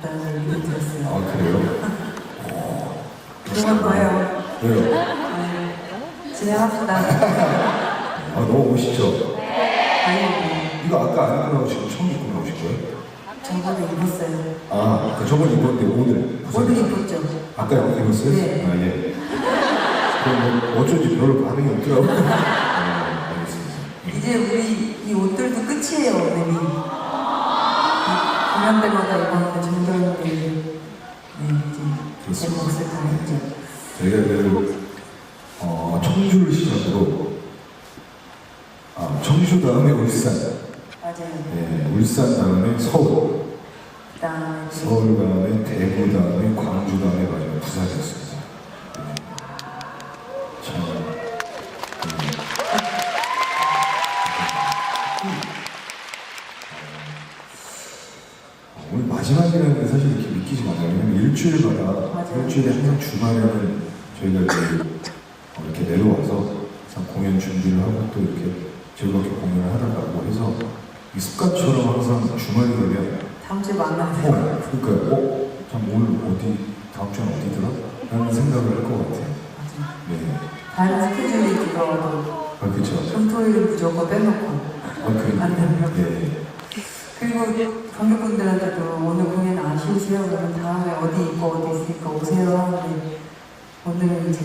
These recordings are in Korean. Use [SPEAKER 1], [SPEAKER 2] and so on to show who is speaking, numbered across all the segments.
[SPEAKER 1] 있다는 얘기 들었어요.
[SPEAKER 2] 아 그래요? 어,
[SPEAKER 1] 그런 거예요.
[SPEAKER 2] 왜요?
[SPEAKER 1] 네. 진행합시다.
[SPEAKER 2] 아 너무 멋있죠?
[SPEAKER 1] 아니,
[SPEAKER 2] 이거 아까 안 입고 나오시고 처음 입고 나오신 거예요?
[SPEAKER 1] 저번에 입었어요.
[SPEAKER 2] 아, 그 저번 입었는데 오늘
[SPEAKER 1] 오늘 입었죠?
[SPEAKER 2] 아까 입었어요?
[SPEAKER 1] 네.
[SPEAKER 2] 아 예. 그럼 뭐 어쩐지 별로 반응이 없더라고요. 네, 알겠습니다.
[SPEAKER 1] 이제 우리 이 옷들도 끝이에요, 오늘이. 공연 때마다 입었는데 정도인데, 네, 이제 제 몫을 다 했죠.
[SPEAKER 2] 저희가 그 어, 청주를 시작으로 아, 청주 다음에 울산,
[SPEAKER 1] 맞아요.
[SPEAKER 2] 네, 울산 다음에 서울,
[SPEAKER 1] 그 다음에
[SPEAKER 2] 서울 다음에 대구 다음에 광주 다음에 마지막 부산이었습니다. 마지막이라는 게 사실 이렇게 믿기지가 않아요. 왜냐면 일주일마다
[SPEAKER 1] 맞아요.
[SPEAKER 2] 일주일에 항상 주말에는 저희가 이렇게, 어, 이렇게 내려와서 항상 공연 준비를 하고 또 이렇게 즐겁게 공연을 하다가 뭐 해서 이 습관처럼 항상 주말이 되면
[SPEAKER 1] 다음 주에 만나요.
[SPEAKER 2] 어, 그러니까 어? 참 오늘 어디 다음 주엔 어디더라? 라는 생각을 할 것 같아요.
[SPEAKER 1] 맞아요.
[SPEAKER 2] 네.
[SPEAKER 1] 다른 스케줄이 들어와도
[SPEAKER 2] 아 그렇죠.
[SPEAKER 1] 금토일은 무조건 빼놓고
[SPEAKER 2] 아, 그,
[SPEAKER 1] 안 되면
[SPEAKER 2] 네.
[SPEAKER 1] 그리고 관객분들한테도 오늘 공연 아쉬우세요? 그러면 다음에 어디 있고 어디 있으니까 오세요. 하는데 오늘은 이제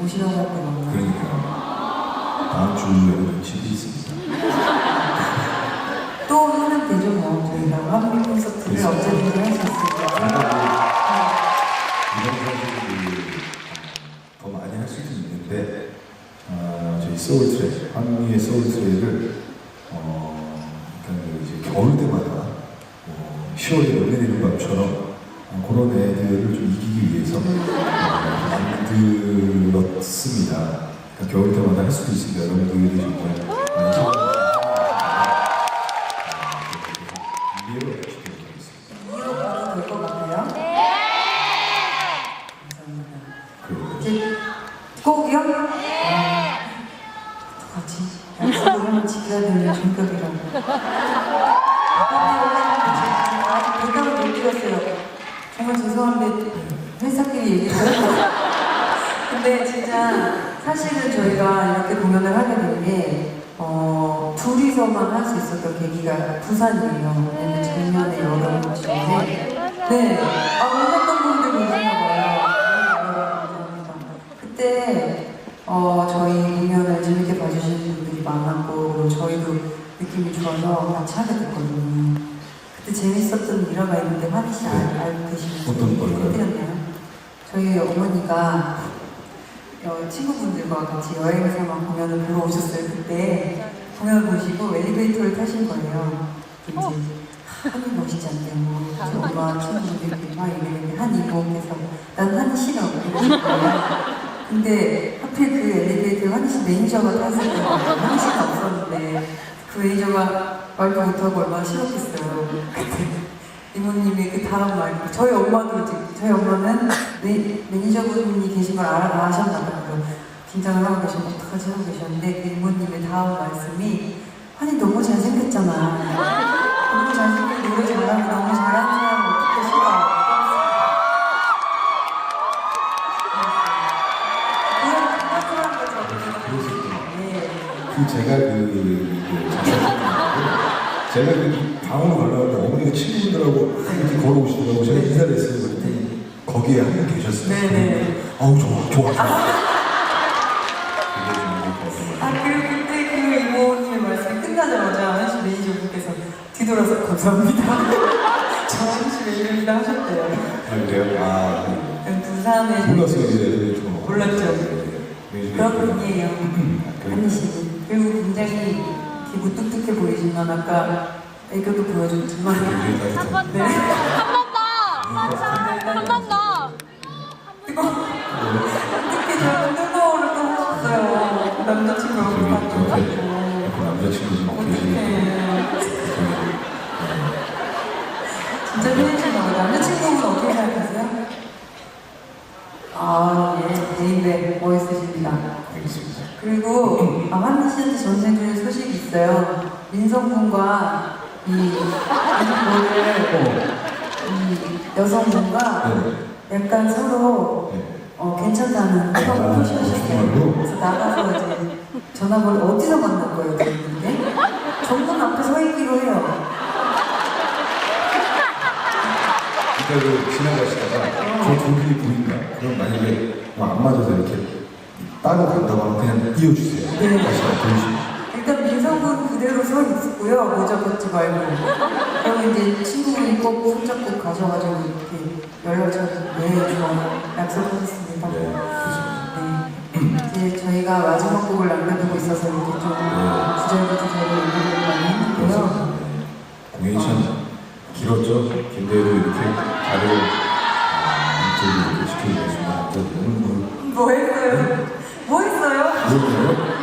[SPEAKER 1] 오시라고 할 때가 없나
[SPEAKER 2] 그러니까 다음 주에는 집이 있습니다.
[SPEAKER 1] 또 하면 되죠 뭐. 저희가 한국 콘서트를 언제든지 할수
[SPEAKER 2] 사실이 더 많이 할 수도 있는데 아, 저희 소울 트랙, 한미의 소울 트랙을 어, 겨울 때마다 뭐 10월에 연내 내리는 밤처럼 어, 그런 애들을 좀 이기기 위해서 어, 만들었습니다. 그러니까 겨울 때마다 할 수도 있습니다. 여러분들이 정말 많이 주시면 이해를
[SPEAKER 1] 정말 죄송한데 회사끼리 얘기해요 근데 진짜 사실은 저희가 이렇게 공연을 하게 된게 어, 둘이서만 할 수 있었던 계기가 부산이에요 왜냐면 작년에 여름 중에 네. 아, 오셨던 분들 계시나 봐요. 감사합니다. 그때 어, 저희 공연을 재밌게 봐주시는 분들이 많았고 저희도 느낌이 좋아서 같이 하게 됐거든요. 재밌었던 일화가 있는데 환희 씨 알, 알고 계시는지
[SPEAKER 2] 어떤 걸까요?
[SPEAKER 1] 해드렸나요? 저희 어머니가 어, 친구분들과 같이 여행사만 공연을 보러 오셨어요. 그때 공연을 보시고 엘리베이터를 타신 거예요. 이제 한이 멋있지 않대요. 뭐, 엄마 친구들이 막 이랬는데 한 이모께서 난 한이 싫어. 이러신 거예요. 근데 하필 그 엘리베이터에 한이 씨 매니저가 탔을 때요 한이 씨가 없었는데 그 매니저가 말도 못하고 얼마나 싫었겠어요. 이모님이 그 다음 말, 저희 엄마도 이제 저희 엄마는 매, 매니저분이 계신 걸 알아 아셨나 봐요. 긴장을 하고 계시고 어떡하지 하고 계셨는데 그 이모님의 다음 말씀이 한이 너무 잘생겼잖아. 너무 잘생기고 노래 잘하고 너무 잘하는 사람 어떻게 싫어?
[SPEAKER 2] 제가 그, 그 제가 그 방으로 가려고 어머니가 친구분들하고 이렇게 걸어오시더라고 제가 인사를 했어요 그랬더니 거기에 한 명 계셨어요
[SPEAKER 1] 네네.
[SPEAKER 2] 아우 좋아 좋아 좋아
[SPEAKER 1] 아 그때 그 이모님의 말씀이 끝나자마자 한시 매니저분께서 뒤돌아서 감사합니다. 저 한시 매니저입니다 하셨대요.
[SPEAKER 2] 아 그래요? 아
[SPEAKER 1] 그 부산에
[SPEAKER 2] 몰랐어요 이
[SPEAKER 1] 몰랐죠.
[SPEAKER 2] 네,
[SPEAKER 1] 그런 분이에요. 씨는 그리고 굉장히 이렇게 무뚝뚝해 보이지만 아까 애교도 보여줬지만
[SPEAKER 2] 굉장히 따뜻한
[SPEAKER 1] 네.
[SPEAKER 3] 한번 더!
[SPEAKER 1] 뜨거 어떻게 저는 뜨거워를 또 하셨어요. 남자친구가
[SPEAKER 2] 저기
[SPEAKER 1] 그렇다고
[SPEAKER 2] 옆에 옆에 남자친구 좀 계시는데
[SPEAKER 1] 어떡해. 진짜 팬이신가 보다. 남자친구분 어떻게 생각하세요? 아, 예, 대인배 멋있으십니다.
[SPEAKER 2] 알겠습니다
[SPEAKER 1] 그리고 아, 환희 씨한테 전생 있어요. 민성군과 이 이거를 이 여성분과
[SPEAKER 2] 네.
[SPEAKER 1] 약간 서로
[SPEAKER 2] 네.
[SPEAKER 1] 어, 괜찮다는 그런
[SPEAKER 2] 아,
[SPEAKER 1] 표시하셨어요.
[SPEAKER 2] 정말로?
[SPEAKER 1] 그래서 나가서 이제 전화번호 어디서 만난 거예요, 그랬는데? 정문 앞에 서 있기로 해요.
[SPEAKER 2] 이따 그 지나가시다가 저 둘이 보인다. 그럼 만약에 뭐안 맞아서 이렇게 따로 간다고 하면 그냥 띄워주세요.
[SPEAKER 1] 네.
[SPEAKER 2] 다시 보여주세요.
[SPEAKER 1] 있고요. 모자 벗지 말고. 그럼 이제 친구분이 꼭 손잡고 가셔가지고 이렇게 연락처 네, 좋아요. 약속하겠습니다.
[SPEAKER 2] 네, 좋습니다.
[SPEAKER 1] 네. 이제 저희가 마지막 곡을 남겨두고 있어서 이렇게 좀
[SPEAKER 2] 네.
[SPEAKER 1] 주절부터 저희가 연락을 많이 했는데요.
[SPEAKER 2] 공연이 참 길었죠. 긴데도 이렇게 다들 인터뷰 이렇게 것 같아요. 너무
[SPEAKER 1] 뭐 했어요? 뭐 했어요?
[SPEAKER 2] 그런가요?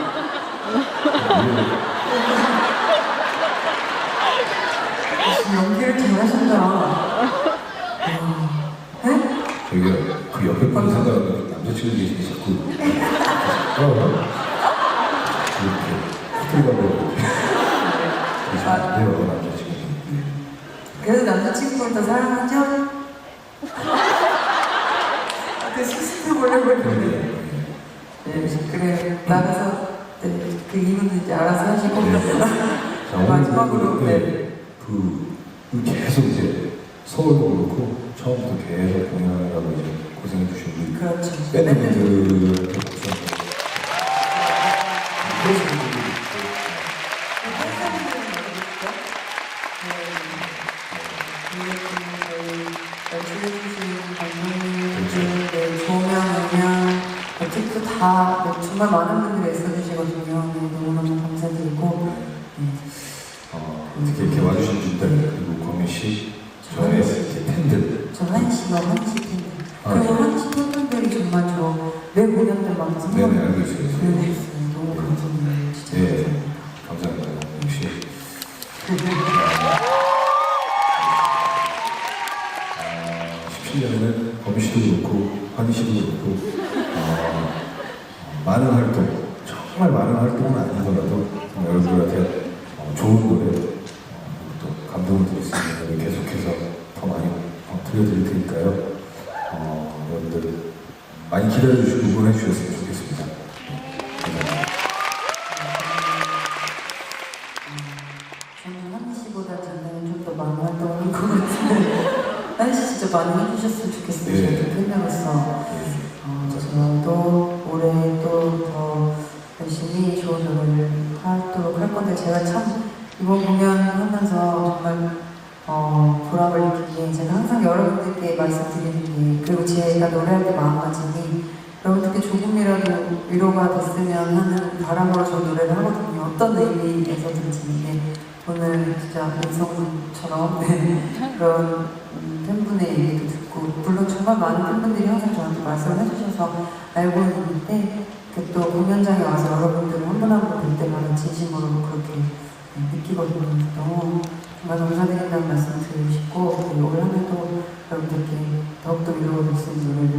[SPEAKER 1] 역시 연기를 잘하신다. 네?
[SPEAKER 2] 저희가 그 옆에 분 생각하면 남자친구 계시면 자꾸 어? 이렇게 호텔 가고 이렇게 안 돼요 남자친구
[SPEAKER 1] 남자친구를 더 사랑하죠? 그 수습해 보려고 했는데. 네, 그래 나가서 네, 그 이유는 이제 알아서 하시고
[SPEAKER 2] 자, 오늘
[SPEAKER 1] 마지막으로
[SPEAKER 2] 그,
[SPEAKER 1] 네.
[SPEAKER 2] 네, 그 계속 이제 서울도 그렇고 처음부터 계속 공연하고 이제 고생해 주신 우리
[SPEAKER 1] 그렇죠.
[SPEAKER 2] 밴드
[SPEAKER 1] 밴드
[SPEAKER 2] 분들한테 박수 한번 그러신 분들도 있고
[SPEAKER 1] 네, 조명, 음향, 특히 다 네, 정말 많은 분들이 애써주시거든요. 네, 너무너무 감사드리고 네.
[SPEAKER 2] 어, 어떻게 이렇게 와주신 분들 그리고 광민 씨 저의 팬들
[SPEAKER 1] 저 한시가 한시 팬들
[SPEAKER 2] 아,
[SPEAKER 1] 그리고
[SPEAKER 2] 네.
[SPEAKER 1] 한시 팬분들이 정말 저매 공연들마다
[SPEAKER 2] 네네
[SPEAKER 1] 성공
[SPEAKER 2] 알고 있어요
[SPEAKER 1] 보여주셨어요. 너무 감사합니다. 진짜
[SPEAKER 2] 네.
[SPEAKER 1] 감사합니다.
[SPEAKER 2] 감사합니다 역시 아, 17년에는 범 씨도 그렇고 환희 씨도 그렇고 어, 많은 활동 정말 많은 활동은 아니더라도 여러분들한테 어, 좋은 노래 들려드릴 테니까요 어, 여러분들 많이 기다려주시고 응원해 주셨으면 좋겠습니다 감사합니다.
[SPEAKER 1] 저는 한시 씨보다 작년에 좀더 많은 활동을 한것 같은데 한시 진짜 많이 해주셨으면 좋겠어요.
[SPEAKER 2] 네.
[SPEAKER 1] 저도 팬으로서
[SPEAKER 2] 네.
[SPEAKER 1] 어, 저도 올해 또 더 열심히 좋은 노래를 하도록 할 건데 제가 참 이번 공연하면서 정말 어, 보람을 느끼기에 제가 항상 여러분들께 말씀드리는 게 그리고 제가 노래할 때 마음가짐이 여러분들께 조금이라도 위로가 됐으면 하는 바람으로 저 노래를 하거든요. 어떤 의미에서든지 근데 오늘 진짜 민성처럼 네, 그런 음, 팬분의 얘기도 듣고 물론 정말 많은 팬분들이 항상 저한테 말씀을 해주셔서 알고 있는데 그또 공연장에 와서 여러분들을 한 분 한분뵐 때마다 진심으로 그렇게 네, 느끼거든요. 너무 정말 감사드린다는 말씀을 드리고 싶고 올 한해도 여러분들께 더욱더 위로가 될수 있는 노래를